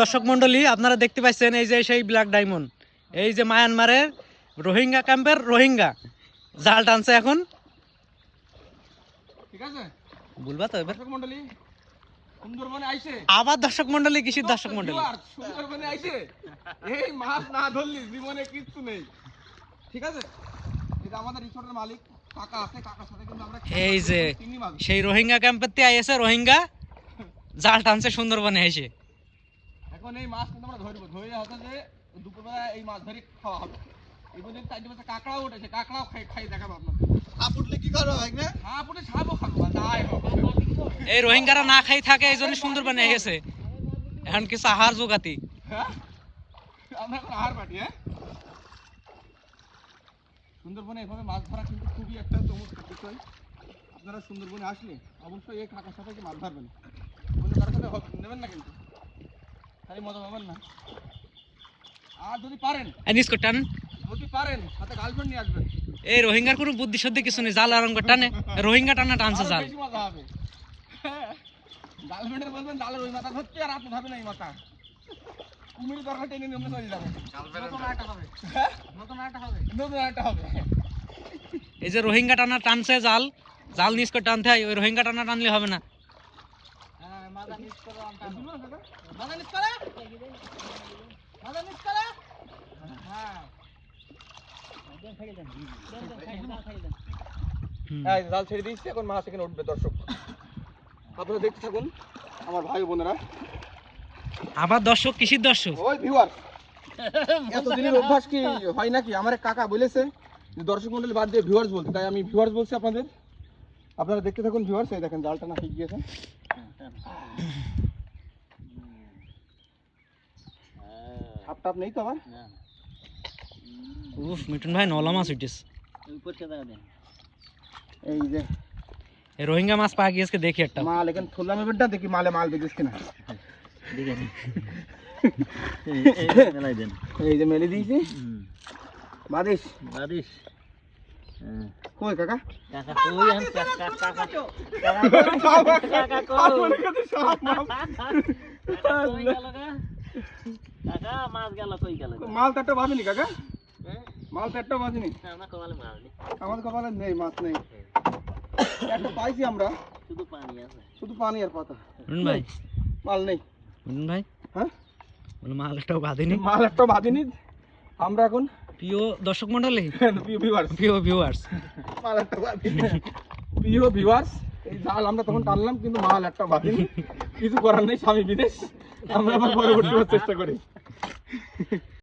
দর্শক মন্ডলী আপনারা দেখতে পাচ্ছেন এই যে সেই ব্ল্যাক ডায়মন্ড এই যে মায়ানমারের রোহিঙ্গা ক্যাম্পের রোহিঙ্গা। জাল টানছে এখন। ঠিক আছে? বলবা তো এবার। দর্শক মন্ডলী সুন্দরবনে আইছে। আবার দর্শক মন্ডলী কিসির দর্শক মন্ডলী সুন্দরবনে আইছে। এই মাছ না ধরলি জীবনে কিচ্ছু নেই। ঠিক আছে? এটা আমাদের রিসোর্টের মালিক কাকা আছে কাকার সাথে কিন্তু আমরা এই যে সেই রোহিঙ্গা ক্যাম্পের তে আইএসে রোহিঙ্গা। জাল টানছে সুন্দরবনে এসে। এখন এই মাছ কিন্তু আমরা ধরবো। ধরে হচ্ছে যে দুপুরবেলা এই মাছ ধরে খাওয়া হবে। এই পর্যন্ত চারটে পাঁচটা কাঁকড়াও উঠেছে কাঁকড়াও খাই খাই দেখাবো আপনাদের। সাপ উঠলে কি করো ভাই না? সাপ উঠে সাপও খাব আর এই রোহিঙ্গারা না খাই থাকে এই জন্য সুন্দরবনে এসেছে এখন কিছু আহার যোগাতি। হ্যাঁ? আমরা এখন আহার পাটি হ্যাঁ? সুন্দরবনে এভাবে মাছ ধরা কিন্তু খুবই একটা চমৎকার বিষয়। আপনারা সুন্দরবনে আসলে অবশ্যই এই কাকার সাথে কি মাছ ধরবেন? কারোর সাথে নেবেন না কিন্তু। খালি মজা পাবেন না। আর যদি পারেন নিষ্কর টান। যদি পারেন সাথে গার্লফ্রেন্ড নিয়ে আসবেন। এই রোহিঙ্গার কোনো বুদ্ধি কিছু নেই জাল আরম্ভ টানে। রোহিঙ্গা টানা টানছে জাল। মজা হবে। গার্লফ্রেন্ডের বলবেন জালের ওই মাথা ধরতে আর আপনি ধরবেন এই মাথা। কুমির দরকার টেনে নিয়ে চলে যাবে। নতুন একটা হবে। হ্যাঁ? নতুন একটা হবে। নতুন একটা হবে। এই যে রোহিঙ্গা টানা টানছে জাল জাল নিষ্কর টানতে হয় ওই রোহিঙ্গা টানা টানলে হবে না। হ্যাঁ করে করে জাল ছেড়ে দিয়েছি এখন মাছ এখানে উঠবে দর্শক। আপনারা দেখতে থাকুন আমার ভাই বোনেরা। আবার দর্শক কিসির দর্শক। ওই ভিউয়ার এতদিনের অভ্যাস কি হয় নাকি? আমার এক কাকা বলেছে যে দর্শক মন্ডলী বাদ দিয়ে ভিউয়ার্স বলতে। তাই আমি ভিউয়ার্স বলছি আপনাদের। আপনারা দেখতে থাকুন ভিউয়ার্স এই দেখেন জালটা না ঠিক গিয়েছে। সাপ টাপ নেই তো আবার উফ মিঠুন ভাই নলা মাছ উঠেছে এই যে এই রোহিঙ্গা মাছ পা গিয়েছে দেখি একটা মাল এখানে থুললাম এবারটা দেখি মালে মাল বেঁচেছ কিনা এই যে মেলে দিয়েছি বাদিস কই কাকা? মাল। তো একটা বাজেনি কাকা মাল তো একটা বাজেনি আমাদের কপালে নেই। মাছ নেই। একটা পাইছি আমরা। শুধু পানি আছে। শুধু পানি আর পাতা। মিঠুন ভাই। মাল নেই। মিঠুন ভাই? হ্যাঁ? মাল একটাও বাঁধেনি। মাল একটা বাঁধিনি। আমরা এখন প্রিয় দর্শক মন্ডলী? ভিউয়ার্স প্রিয় ভিউয়ার্স একটা বাঁধিনি প্রিয় ভিউয়ার্স এই জাল আমরা তখন টানলাম কিন্তু মাল একটা বাঁধিনি কিছু করার নেই স্বামী বিদেশ। আমরা আবার পরবর্তী চেষ্টা করি।